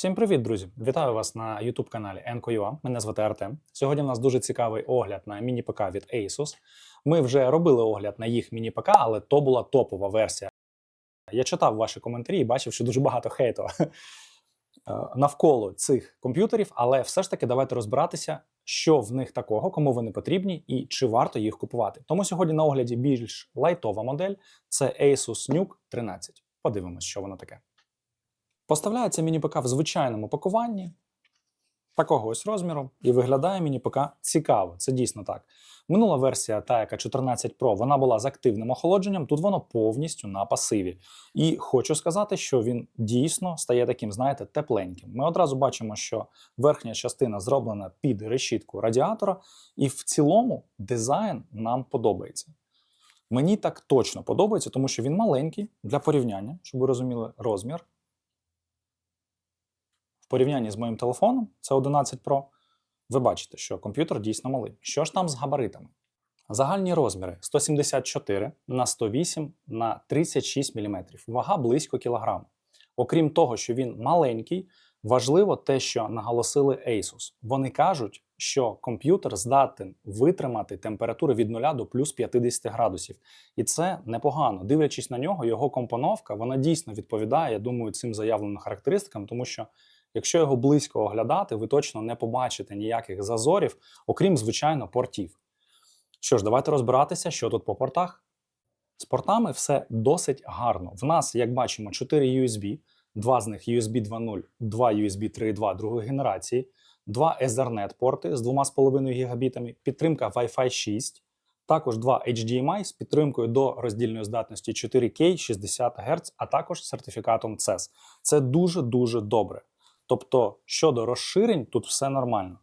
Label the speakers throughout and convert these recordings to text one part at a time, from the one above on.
Speaker 1: Всім привіт, друзі! Вітаю вас на youtube каналі Enco.ua. Мене звати Артем. Сьогодні у нас дуже цікавий огляд на міні-ПК від Asus. Ми вже робили огляд на їх міні-ПК, але то була топова версія. Я читав ваші коментарі і бачив, що дуже багато хейту е, навколо цих комп'ютерів, але все ж таки давайте розбиратися, що в них такого, кому вони потрібні і чи варто їх купувати. Тому сьогодні на огляді більш лайтова модель це Asus NUC 13. Подивимось, що воно таке. Поставляється міні-ПК в звичайному пакуванні такого ось розміру, і виглядає міні-ПК цікаво. Це дійсно так. Минула версія, та яка 14 Pro, вона була з активним охолодженням, тут воно повністю на пасиві. І хочу сказати, що він дійсно стає таким, знаєте, тепленьким. Ми одразу бачимо, що верхня частина зроблена під решітку радіатора, і в цілому дизайн нам подобається. Мені так точно подобається, тому що він маленький для порівняння, щоб ви розуміли розмір. Порівнянні з моїм телефоном, це 11 Pro, ви бачите, що комп'ютер дійсно малий. Що ж там з габаритами? Загальні розміри 174 на 108 на 36 мм, вага близько кілограма. Окрім того, що він маленький, важливо те, що наголосили Asus. Вони кажуть, що комп'ютер здатен витримати температури від 0 до плюс 50 градусів. І це непогано. Дивлячись на нього, його компоновка вона дійсно відповідає, я думаю, цим заявленим характеристикам, тому що Якщо його близько оглядати, ви точно не побачите ніяких зазорів, окрім, звичайно, портів. Що ж, давайте розбиратися, що тут по портах. З портами все досить гарно. В нас, як бачимо, 4 USB, два з них USB 2.0, два USB 3.2 другої генерації, два Ethernet порти з 2,5 гігабітами, підтримка Wi-Fi 6, також два HDMI з підтримкою до роздільної здатності 4K 60 Гц, а також сертифікатом CES. Це дуже-дуже добре. Тобто, щодо розширень, тут все нормально.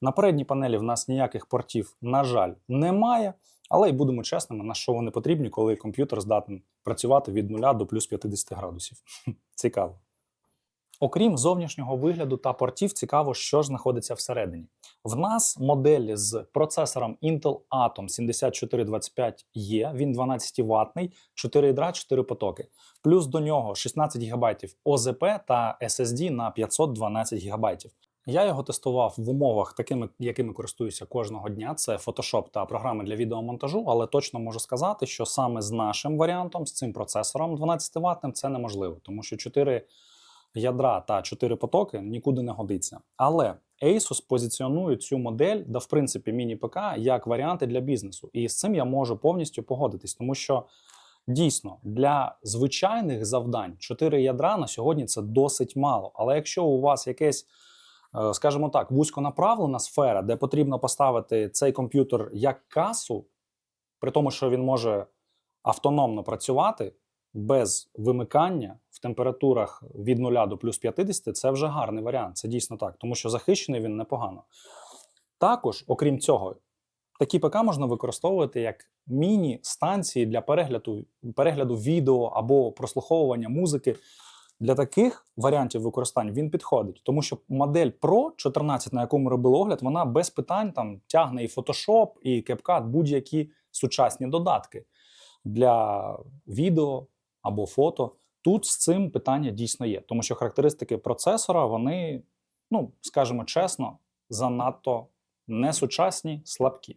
Speaker 1: На передній панелі в нас ніяких портів, на жаль, немає, але й будемо чесними, на що вони потрібні, коли комп'ютер здатен працювати від 0 до плюс 50 градусів. Цікаво. Окрім зовнішнього вигляду та портів, цікаво, що ж знаходиться всередині. В нас модель з процесором Intel Atom 7425E, він 12 ватний 4 ядра, 4 потоки. Плюс до нього 16 ГБ ОЗП та SSD на 512 ГБ. Я його тестував в умовах, такими, якими користуюся кожного дня. Це Photoshop та програми для відеомонтажу, але точно можу сказати, що саме з нашим варіантом, з цим процесором 12 ватним це неможливо, тому що 4 ядра та 4 потоки нікуди не годиться. Але Asus позиціонує цю модель, да в принципі, міні-ПК як варіанти для бізнесу. І з цим я можу повністю погодитись, тому що дійсно для звичайних завдань 4 ядра на сьогодні це досить мало. Але якщо у вас якесь, е, скажімо так, вузьконаправлена сфера, де потрібно поставити цей комп'ютер як касу, при тому, що він може автономно працювати без вимикання в температурах від 0 до плюс 50 це вже гарний варіант. Це дійсно так, тому що захищений він непогано. Також, окрім цього, такі ПК можна використовувати як міні-станції для перегляду, перегляду відео або прослуховування музики. Для таких варіантів використання він підходить, тому що модель Pro 14, на яку ми робили огляд, вона без питань там тягне і Photoshop, і CapCut, будь-які сучасні додатки для відео або фото. Тут з цим питання дійсно є, тому що характеристики процесора, вони, ну скажімо чесно, занадто несучасні, слабкі.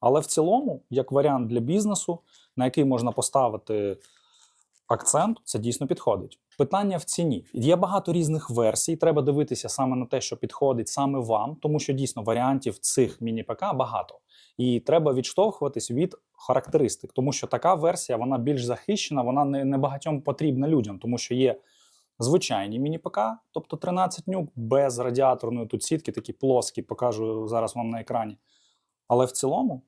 Speaker 1: Але в цілому, як варіант для бізнесу, на який можна поставити акцент, це дійсно підходить. Питання в ціні. Є багато різних версій. Треба дивитися саме на те, що підходить саме вам, тому що дійсно варіантів цих міні-ПК багато. І треба відштовхуватись від характеристик, тому що така версія вона більш захищена, вона не, не багатьом потрібна людям, тому що є звичайні міні-ПК, тобто 13 нюк без радіаторної тут сітки, такі плоскі, покажу зараз вам на екрані. Але в цілому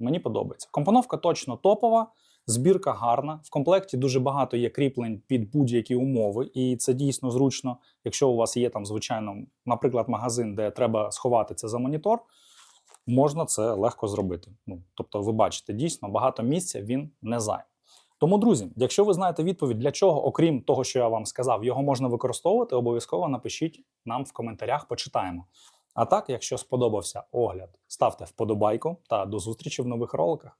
Speaker 1: мені подобається. Компоновка точно топова. Збірка гарна. В комплекті дуже багато є кріплень під будь-які умови, і це дійсно зручно. Якщо у вас є там, звичайно, наприклад, магазин, де треба сховати це за монітор, можна це легко зробити. Ну, Тобто, ви бачите, дійсно багато місця він не займе. Тому, друзі, якщо ви знаєте відповідь, для чого, окрім того, що я вам сказав, його можна використовувати, обов'язково напишіть нам в коментарях, почитаємо. А так, якщо сподобався огляд, ставте вподобайку та до зустрічі в нових роликах.